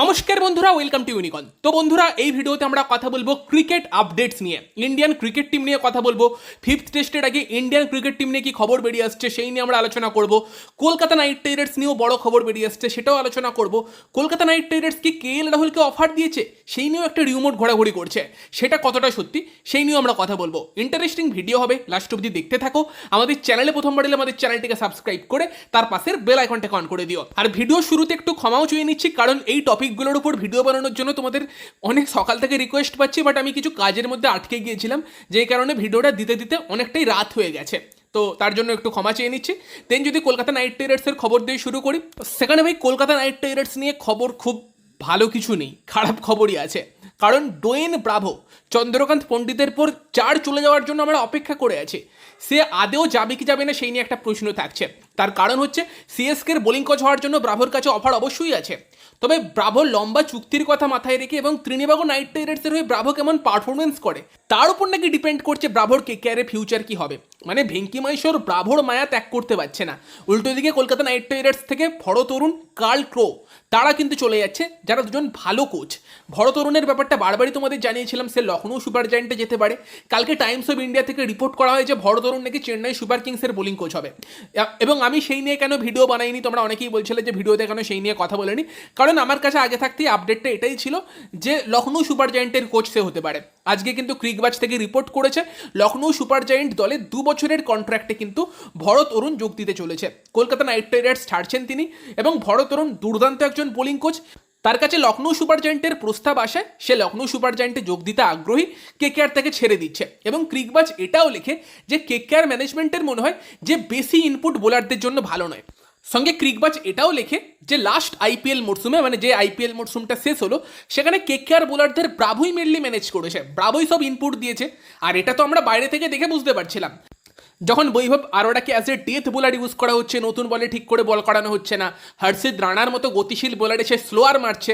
নমস্কার বন্ধুরা welcome to ইউনিকন তো বন্ধুরা, এই ভিডিওতে আমরা কথা বলব ক্রিকেট আপডেটস নিয়ে ইন্ডিয়ান ক্রিকেট টিম নিয়ে কথা বলব। ফিফথ টেস্টের আগে ইন্ডিয়ান ক্রিকেট টিম নিয়ে কি খবর বেরিয়ে আসছে সেই নিয়ে আমরা আলোচনা করব। কলকাতা নাইট রাইডার্স নিয়েও বড় খবর বেরিয়ে আসছে, সেটাও আলোচনা করব। কলকাতা নাইট রাইডার্স কি কে এল রাহুলকে অফার দিয়েছে, সেই নিয়েও একটা রিমোট ঘোরাঘুরি করছে। সেটা কতটা সত্যি, সেই নিয়েও আমরা কথা বলব। ইন্টারেস্টিং ভিডিও হবে লাস্ট অব্দি দেখতে থাকো। আমাদের চ্যানেলে প্রথমবার এলে আমাদের চ্যানেলটিকে সাবস্ক্রাইব করে, তার পাশের বেল আইকনটাকে অন করে দিও। আর ভিডিও শুরুতে একটু ক্ষমাও চেয়ে নিচ্ছি, কারণ এই টপিকগুলোর উপর ভিডিও বানানোর জন্য তোমাদের অনেক সকাল থেকে রিকোয়েস্ট পাচ্ছি বাট আমি কিছু কাজের মধ্যে আটকে গিয়েছিলাম, যেই কারণে ভিডিওটা দিতে দিতে অনেকটাই রাত হয়ে গেছে। তো তার জন্য একটু ক্ষমা চেয়ে নিচ্ছি। দেন যদি কলকাতা নাইট রাইডার্সের খবর দিয়ে শুরু করি সেখানে ভাই কলকাতা নাইট রাইডার্স নিয়ে খবর খুব ভালো কিছু নেই, খারাপ খবরই আছে। কারণ ডোয়েন ব্রাভো, চন্দ্রকান্ত পণ্ডিতের পর চার চলে যাওয়ার জন্য আমরা অপেক্ষা করে আছি। সে আদেও যাবে কি যাবে না সেই নিয়ে একটা প্রশ্ন থাকছে। তার কারণ হচ্ছে সিএসকের বোলিং কোচ হওয়ার জন্য ব্রাভোর কাছে অফার অবশ্যই আছে। তবে ব্রাভো লম্বা চুক্তির কথা মাথায় রেখে এবং ত্রিনিবাগো নাইট রাইডার্সের হয়ে ব্রাভো কেমন পারফরমেন্স করে? তার উপর নাকি ডিপেন্ড করছে ব্রাভোর কে কেয়ারে ফিউচার কি হবে? মানে ভেঙ্কি মাইশোর ব্রাভোর মায়া ত্যাগ করতে পারছে না। উল্টো দিকে কলকাতা নাইট রাইডার্স থেকে ভড় তরুণ কার্ল ক্রো, তারা কিন্তু চলে যাচ্ছে, যারা দুজন ভালো কোচ ভড় তরুণের ব্যাপারটা বারবারই তোমাদের জানিয়েছিলাম, সে লখনৌ সুপার জায়েন্টে যেতে পারে। কালকে টাইমস অফ ইন্ডিয়া থেকে রিপোর্ট করা হয়েছে ভড় তরুণ নাকি চেন্নাই সুপার কিংসের বোলিং কোচ হবে। এবং আমি সেই নিয়ে কেন ভিডিও বানাইনি, তোমরা অনেকেই বলছিলে যে ভিডিওতে কেন সেই নিয়ে কথা বলেনি। কারণ আমার কাছে আগে থাকতেই আপডেটটা এটাই ছিল যে লখনৌ সুপার জায়েন্টের কোচ সে হতে পারে। আজকে কিন্তু ক্রিকবাজ থেকে রিপোর্ট করেছে লখনৌ সুপার জায়েন্ট দলে দু বছরের কন্ট্রাক্টে কিন্তু ভরত অরুণ যোগ দিতে চলেছে। কলকাতা নাইট রাইডার্স ছাড়ছেন তিনি এবং ভরত অরুণ দুর্দান্ত একজন বোলিং কোচ। তার কাছে লখনৌ সুপার জায়েন্টের প্রস্তাব আসে, সে লখনৌ সুপার জায়েন্টে যোগ দিতে আগ্রহী কেকেআর তাকে ছেড়ে দিচ্ছে এবং ক্রিকবাজ এটাও লেখে যে কেকেআর ম্যানেজমেন্টের মনে হয় যে বেশি ইনপুট বোলারদের জন্য ভালো নয়। সঙ্গে ক্রিকবাজ এটাও লেখে যে লাস্ট আইপিএল মরশুমে মানে যে আইপিএল মরশুমটা শেষ হলো, সেখানে কেকেআর বোলারদের ব্রাভোই মেনলি ম্যানেজ করেছে। ব্রাভোই সব ইনপুট দিয়েছে। আর এটা তো আমরা বাইরে থেকে দেখে বুঝতে পারছিলাম। যখন Vaibhav আরোডাকে as a death bowler use করা হচ্ছে, নতুন বলে ঠিক করে বল করানো হচ্ছে না, হর্ষিত রানার মতো গতিশীল বোলার এসে স্লোয়ার মারছে,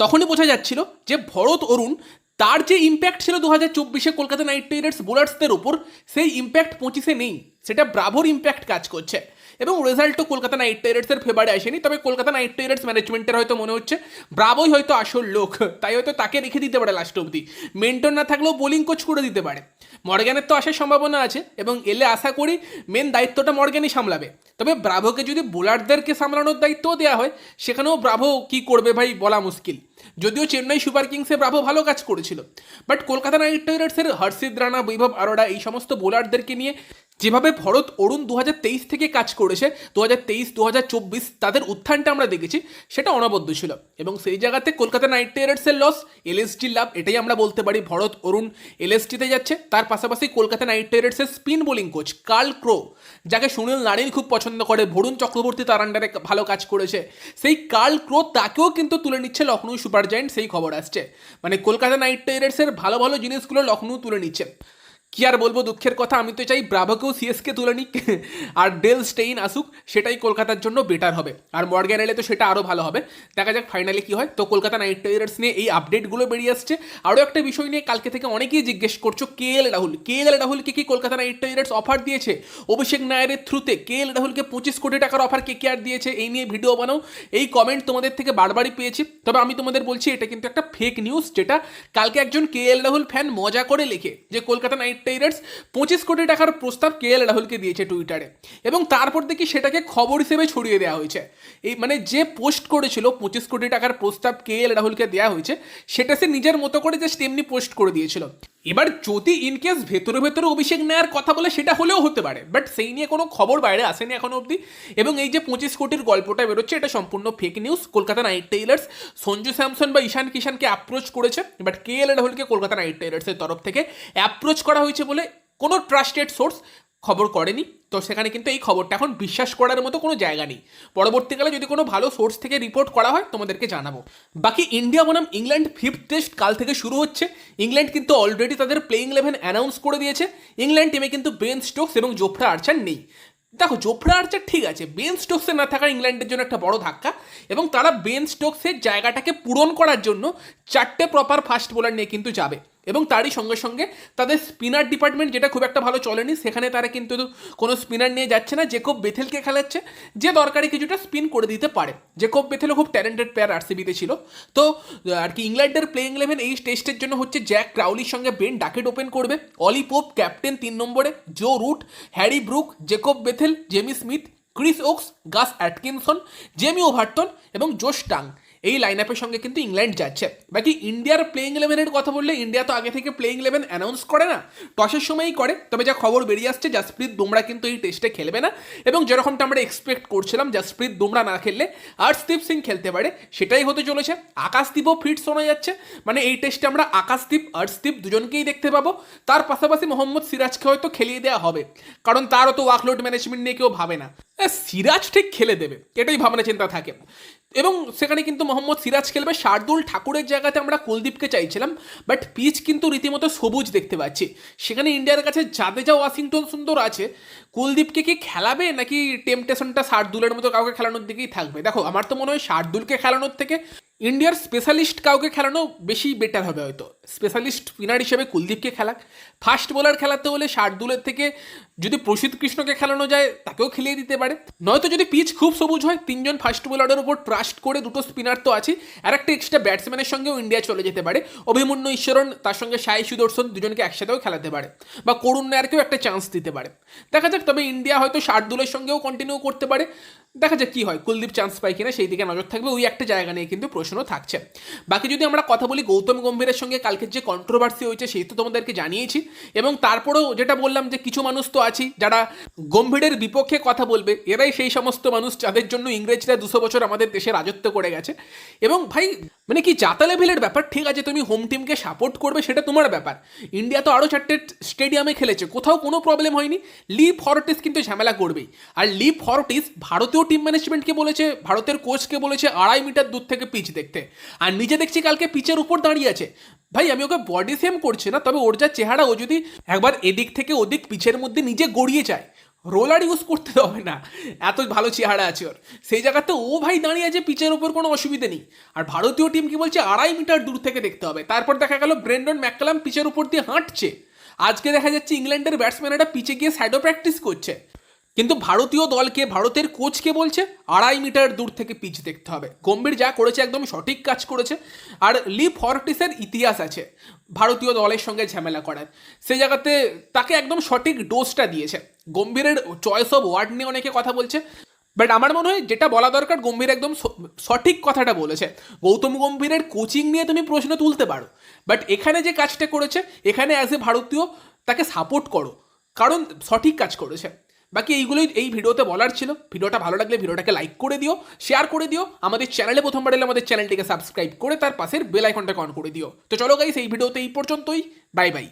তখনই বোঝা যাচ্ছিল যে ভরত অরুণ, তার যে ইম্প্যাক্ট ছিল দু হাজার চব্বিশে কলকাতা নাইট রাইডার্স বোলার্সদের ওপর সেই ইম্প্যাক্ট পঁচিশে নেই। সেটা ব্রাভোর ইম্প্যাক্ট কাজ করছে। এবং রেজাল্টও কলকাতা নাইট রাইডার্সের ফেভারে আসেনি, তবে কলকাতা নাইট রাইডার্স ম্যানেজমেন্টের হয়তো মনে হচ্ছে ব্রাভোই হয়তো আসল লোক, তাই হয়তো তাকে রেখে দিতে পারে লাস্ট অবধি। মেন্টর না থাকলেও বোলিং কোচ করে দিতে পারে। মর্গ্যানের তো আসার সম্ভাবনা আছে এবং এলে আশা করি মেন দায়িত্বটা মর্গ্যানই সামলাবে। তবে ব্রাভোকে যদি বোলারদেরকে সামলানোর দায়িত্বও দেওয়া হয়, সেখানেও ব্রাভো কি করবে ভাই বলা মুশকিল। যদিও চেন্নাই সুপার কিংসে ব্রাভো ভালো কাজ করেছিল। বাট কলকাতা নাইট রাইডার্সের হর্ষিত রানা, বৈভব আরোড়া এই সমস্ত বোলারদেরকে নিয়ে যেভাবে ভরত অরুণ দু হাজার তেইশ থেকে কাজ করেছে দু হাজার তেইশ তাদের উত্থানটা আমরা দেখেছি, সেটা অনবদ্য ছিল। এবং সেই জায়গাতে কলকাতা নাইট রাইডার্সের লস এলএসটির লাভ, এটাই আমরা বলতে পারি ভরত অরুণ এলএসটিতে যাচ্ছে। তার পাশাপাশি কলকাতা নাইট রাইডার্সের spin bowling coach Carl Crowe যাকে সুনীল নারিন খুব পছন্দ করে ভরুণ চক্রবর্তী তার আন্ডারে ভালো কাজ করেছে। সেই কার্ল ক্রো তাকেও কিন্তু তুলে নিচ্ছে লখনৌ সুপার জায়েন্ট, সেই খবর আসছে। মানে কলকাতা নাইট রাইডার্সের ভালো ভালো জিনিসগুলো লখনৌ তুলে নিচ্ছে। কি আর বলব দুঃখের কথা, আমি তো চাই ব্রাভোকেও সিএসকে তুলে নিক। আর ডেল স্টেইন আসুক, সেটাই কলকাতার জন্য বেটার হবে। আর মর্গ্যান এলে তো সেটা আরও ভালো হবে। দেখা যাক ফাইনালি কি হয়। তো কলকাতা নাইট রাইডার্স নিয়ে এই আপডেটগুলো বেরিয়ে আসছে। আরও একটা বিষয় নিয়ে কালকে থেকে অনেকেই জিজ্ঞেস করছ, কে এল রাহুল? কে এল রাহুলকে কি কলকাতা নাইট রাইডার্স অফার দিয়েছে? অভিষেক নায়ারের থ্রুতে কে এল রাহুলকে পঁচিশ কোটি টাকার অফার কে কে আর দিয়েছে? এই নিয়ে ভিডিও বানাও। এই কমেন্ট তোমাদের থেকে বারবারই পেয়েছি। তবে আমি তোমাদের বলছি, এটা কিন্তু একটা ফেক নিউজ যেটা কালকে একজন কে এল রাহুল ফ্যান মজা করে লেখে যে কলকাতা নাইট রাইডার্স পঁচিশ কোটি টাকার প্রস্তাব কে এল রাহুলকে দিয়েছে টুইটারে। এবং তারপর দেখি সেটাকে খবর হিসেবে ছড়িয়ে দেওয়া হয়েছে। এই মানে যে পোস্ট করেছিল পঁচিশ কোটি টাকার প্রস্তাব কে এল রাহুলকে দেওয়া হয়েছে, সেটা সে নিজের মতো করে জাস্ট এমনি পোস্ট করে দিয়েছিল। এবার যদি ইনকেস ভেতরে ভেতরে অভিষেক নেয়ার কথা বলে সেটা হলেও হতে পারে বাট সেই নিয়ে কোনো খবর বাইরে আসেনি এখনও অবধি। এবং এই যে পঁচিশ কোটির গল্পটা বেরোচ্ছে, এটা সম্পূর্ণ fake news Kolkata knight tailors Sanju Samson বা ঈশান কিষানকে অ্যাপ্রোচ করেছে বাট কে এল রাহুলকে কলকাতা নাইট টেইলার্সের তরফ থেকে অ্যাপ্রোচ করা হয়েছে বলে কোনো ট্রাস্টেড সোর্স খবর করেনি। তো সেখানে কিন্তু এই খবরটা এখন বিশ্বাস করার মতো কোনো জায়গা নেই। পরবর্তীকালে যদি কোনো ভালো সোর্স থেকে রিপোর্ট করা হয়, তোমাদেরকে জানাব। বাকি ইন্ডিয়া বনাম ইংল্যান্ড ফিফথ টেস্ট কাল থেকে শুরু হচ্ছে। ইংল্যান্ড কিন্তু অলরেডি তাদের প্লেইং ইলেভেন অ্যানাউন্স করে দিয়েছে। ইংল্যান্ড টিমে কিন্তু বেন স্টোকস এবং জোফরা আর্চার নেই। দেখো জোফরা আর্চার ঠিক আছে বেন স্টোকসের না থাকা ইংল্যান্ডের জন্য একটা বড় ধাক্কা এবং তারা বেন স্টোকসের জায়গাটাকে পূরণ করার জন্য চারটে প্রপার ফাস্ট বোলার নিয়ে কিন্তু যাবে। এবং তারই সঙ্গে সঙ্গে তাদের স্পিনার ডিপার্টমেন্ট যেটা খুব একটা ভালো চলেনি, সেখানে তারা কিন্তু কোনো স্পিনার নিয়ে যাচ্ছে না জেকব বেথেলকে খেলাচ্ছে, যে দরকারি কিছুটা স্পিন করে দিতে পারে। জেকব বেথেলও খুব ট্যালেন্টেড প্লেয়ার আরসিবিতে ছিল। তো আর কি ইংল্যান্ডের প্লেইং ইলেভেন এই টেস্টের জন্য হচ্ছে জ্যাক ক্রাউলির সঙ্গে বেন ডাকেট ওপেন করবে। অলি পোপ ক্যাপ্টেন তিন নম্বরে Joe Root Harry Brook Jacob Bethell Jamie Smith Chris Woakes Gus Atkinson Jamie Overton এবং জোশ টাং এই লাইন আপের সঙ্গে কিন্তু ইংল্যান্ড যাচ্ছে। বাকি ইন্ডিয়ার প্লেইং ইলেভেনের কথা বললে ইন্ডিয়া তো আগে থেকে প্লেইং ইলেভেন অ্যানাউন্স করে না টসের সময়ই করে। তবে যা খবর বেরিয়ে আসছে জাসপ্রীত বুমরা কিন্তু এই টেস্টে খেলবে না। এবং যেরকমটা আমরা এক্সপেক্ট করছিলাম জাসপ্রীত বুমরা না খেললে আর্শদীপ সিং খেলতে পারে, সেটাই হতে চলেছে। আকাশদীপও ফিট শোনা যাচ্ছে। মানে এই টেস্টে আমরা আকাশদীপ আর্শদীপ দুজনকেই দেখতে পাবো। তার পাশাপাশি মোহাম্মদ সিরাজকে হয়তো খেলিয়ে দেওয়া হবে। কারণ তারও তো ওয়ার্কলোড ম্যানেজমেন্ট নিয়ে কেউ ভাবে না। সিরাজ ঠিক খেলে দেবে, এটাই ভাবনা চিন্তা থাকে। এবং সেখানে কিন্তু মোহাম্মদ সিরাজ খেলবে। শার্দুল ঠাকুরের জায়গাতে আমরা কুলদীপকে চাইছিলাম বাট পিচ কিন্তু রীতিমতো সবুজ দেখতে পাচ্ছি। সেখানে ইন্ডিয়ার কাছে জাদেজা ওয়াশিংটন সুন্দর আছে। কুলদীপকে কি খেলাবে নাকি টেম্পটেশনটা শার্দুলের মতো কাউকে খেলানোর দিকেই থাকবে? দেখো, আমার তো মনে হয় শার্দুলকে খেলানোর থেকে ইন্ডিয়ার স্পেশালিস্ট কাউকে খেলানো বেশি বেটার হবে হয়তো। স্পেশালিস্ট স্পিনার হিসেবে কুলদীপকে খেলাক। ফাস্ট বোলার খেলাতে হলে শার্দুলের থেকে যদি প্রসিদ্ধ কৃষ্ণকে খেলানো যায়, তাকেও খেলিয়ে দিতে পারে। নয়তো যদি পিচ খুব সবুজ হয়, তিনজন ফাস্ট বোলারের উপর ট্রাস্ট করে দুটো স্পিনার তো আছে আর একটা এক্সট্রা ব্যাটসম্যানের সঙ্গেও ইন্ডিয়া চলে যেতে পারে। অভিমন্যু ঈশ্বরন তার সঙ্গে সাই সুদর্শন দুজনকে একসাথেও খেলাতে পারে। বা করুণ নায়ারকেও একটা চান্স দিতে পারে। দেখা যাক, তবে ইন্ডিয়া হয়তো শার্দুলের সঙ্গেও কন্টিনিউ করতে পারে। দেখা যাক কি হয়। কুলদীপ চান্স পায় কিনা সেই দিকে নজর থাকবে। ওই একটা জায়গা নিয়ে কিন্তু প্রশ্ন থাকছে। বাকি যদি আমরা কথা বলি গৌতম গম্ভীরের সঙ্গে, কালকের যে কন্ট্রোভার্সি হয়েছে সেই তো তোমাদেরকে জানিয়েছি। এবং তারপরেও যেটা বললাম যে কিছু মানুষ তো আছেই যারা গম্ভীরের বিপক্ষে কথা বলবে, এরাই সেই সমস্ত মানুষ যাদের জন্য ইংরেজরা দুশো বছর আমাদের দেশে রাজত্ব করে গেছে। এবং ভাই মানে কি জাতা লেভেলের ব্যাপার? ঠিক আছে, তুমি হোম টিমকে সাপোর্ট করবে, সেটা তোমার ব্যাপার। ইন্ডিয়া তো আরও চারটে স্টেডিয়ামে খেলেছে, কোথাও কোনো প্রবলেম হয়নি। লিপ হরটিস কিন্তু ঝামেলা করবেই। আর লিপ হরটিস ভারতীয় টিম ম্যানেজমেন্টকে বলেছে, ভারতের কোচকে বলেছে আড়াই মিটার দূর থেকে পিচ দেখতে। আর নিজে দেখছি কালকে পিচের উপর দাঁড়িয়ে আছে। ভাই, আমি ওকে বডি সেম করছি না, তবে ওর যা চেহারা, ও যদি একবার এদিক থেকে ওদিক পিচের মধ্যে নিজে গড়িয়ে যায় রোলার ইউজ করতে হবে না। এত ভালো চেহারা আছে ওর। সেই জায়গাতে ও ভাই দাঁড়িয়ে আছে পিচের উপর কোনো অসুবিধে নেই। আর ভারতীয় টিম কি বলছে, আড়াই মিটার দূর থেকে দেখতে হবে। তারপর দেখা গেল ব্রেন্ডন ম্যাককালাম পিচের উপর দিয়ে হাঁটছে। আজকে দেখা যাচ্ছে ইংল্যান্ডের ব্যাটসম্যানেরা পিচে গিয়ে স্যাডো প্র্যাকটিস করছে। কিন্তু ভারতীয় দলকে, ভারতের কোচকে বলছে, আড়াই মিটার দূর থেকে পিচ দেখতে হবে। গম্ভীর যা করেছে, একদম সঠিক কাজ করেছে। আর লি ফর্টিসের ইতিহাস আছে, ভারতীয় দলের সঙ্গে ঝামেলা করার। সেই জায়গাতে তাকে একদম সঠিক ডোজটা দিয়েছে। গম্ভীরের চয়েস অফ ওয়ার্ড নিয়ে অনেকে কথা বলছে। বাট আমার মনে হয় যেটা বলা দরকার, গম্ভীর একদম সঠিক কথাটা বলেছে। গৌতম গম্ভীরের কোচিং নিয়ে তুমি প্রশ্ন তুলতে পারো। বাট এখানে যে কাজটা করেছে, এখানে অ্যাজ এ ভারতীয় তাকে সাপোর্ট করো। কারণ সঠিক কাজ করেছে। বাকি এইগুলোই এই ভিডিওতে বলার ছিল। ভিডিওটা ভালো লাগলে ভিডিওটাকে লাইক করে দিও শেয়ার করে দিও, আমাদের চ্যানেলে প্রথমবার এলে আমাদের চ্যানেলটিকে সাবস্ক্রাইব করে তার পাশের বেল আইকনটাকে অন করে দিও। তো চলো গাইস এই ভিডিওতে এই পর্যন্তই। Bye bye